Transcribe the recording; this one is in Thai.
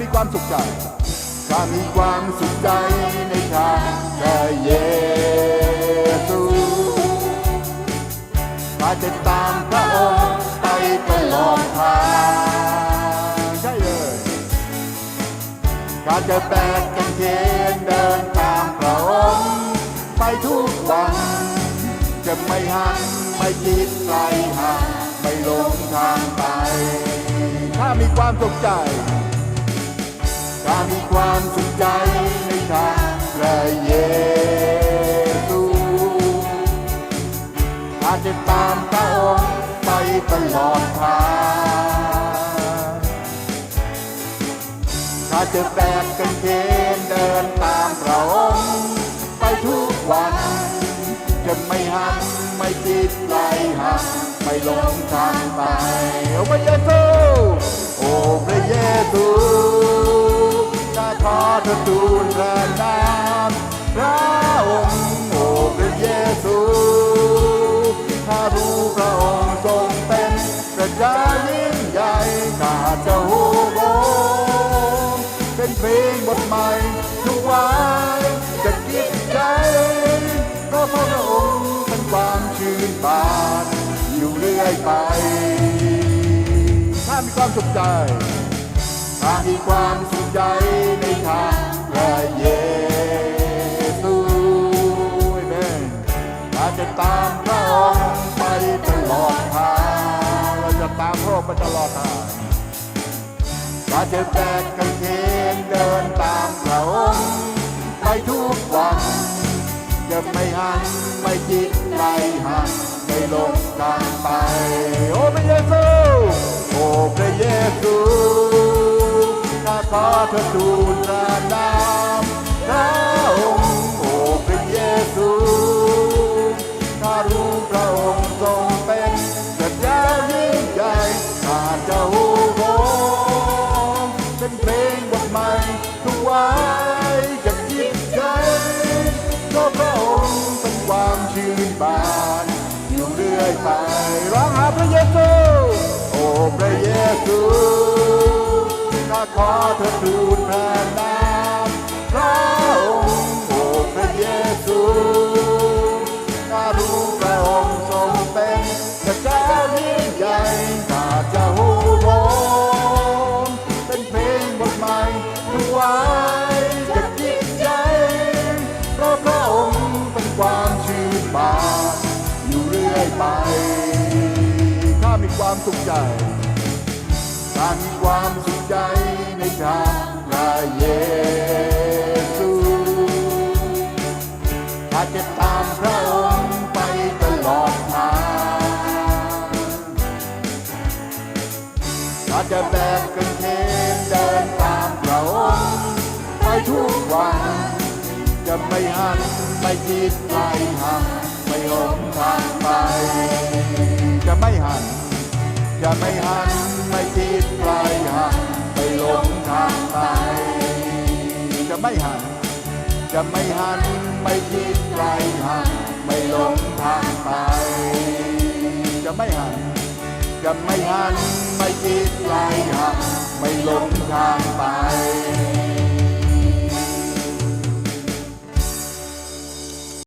มีความสุขใจข้ามีความสุขใจในทางพระเยซูข้าจะตามพระองค์ไปตลอดทางใช่เลยข้าจะแบกกันเขนเดินตามพระองค์ไปทุกวันจะไม่หันไม่คิดไกลห่างไม่หลงทางไปถ้ามีความสุขใจ ถ้ามีความสุขใจในทางพระเยซูข้าจะตามพระองค์ไปตลอดทางข้าจะแบกกันเขนเดินตามพระองค์ไปทุกวันจะไม่หันไม่คิดไกลห่างไม่หลงทางไปโอ้พระเยซูโอ้พระเยซูาขอทูลพระนามพระองค์โอ้พระเยซูข้ารู้พระองค์ทรงเป็นพระเจ้ายิ่งใหญ่ข้าจะฮู้โงเป็นเพลงบทใหม่ทุกวันจะคิดใจก็เพราะพระองค์เป็นความชื่นบานอยู่เรื่อยไป ถ้ามีความสุขใจถ้ามีความสุข ใจในทางพระเยซูอาเมนถ้าจะตามพระองค์ไปตลอดทางเราจะตามพระองค์ไปตลอดทางข้าจะแบกกันเขนเดินตามพระองค์ไปทุกวันจะไม่หันไม่คิดไกลห่างไม่หลงทางไปโอ้พระเยซูาข ขอเธอทูลพระนามพระองค์โอ้พระเยซูข้ารู้พระองค์ทรงเป็นพระเจ้ายิ่งใหญ่ข้าจะฮู้โงเป็นเพลงบทใหม่ทุกวันจะคิดใจเพราะพระองค์เป็นความชื่นบานอยู่เรื่อยไปถ้ามีความสุขใจถ้ามีความ ถ้าจะตามพระองค์ไปตลอดทางถ้าจะแบกกันเขนเดินตามพระองค์ไปทุกวัน จะไม่หันไม่คิดไกลห่าไม่หลงทางไป จะไม่หัน จะไม่หันไม่คิดไกลห่าไม่หลงทางไป จะไม่หัน จะไม่หัน ไม่คิดไกลห่างไม่หลงทางไป จะไม่หัน จะไม่หัน ไม่คิดไกลห่างไม่หลงทางไป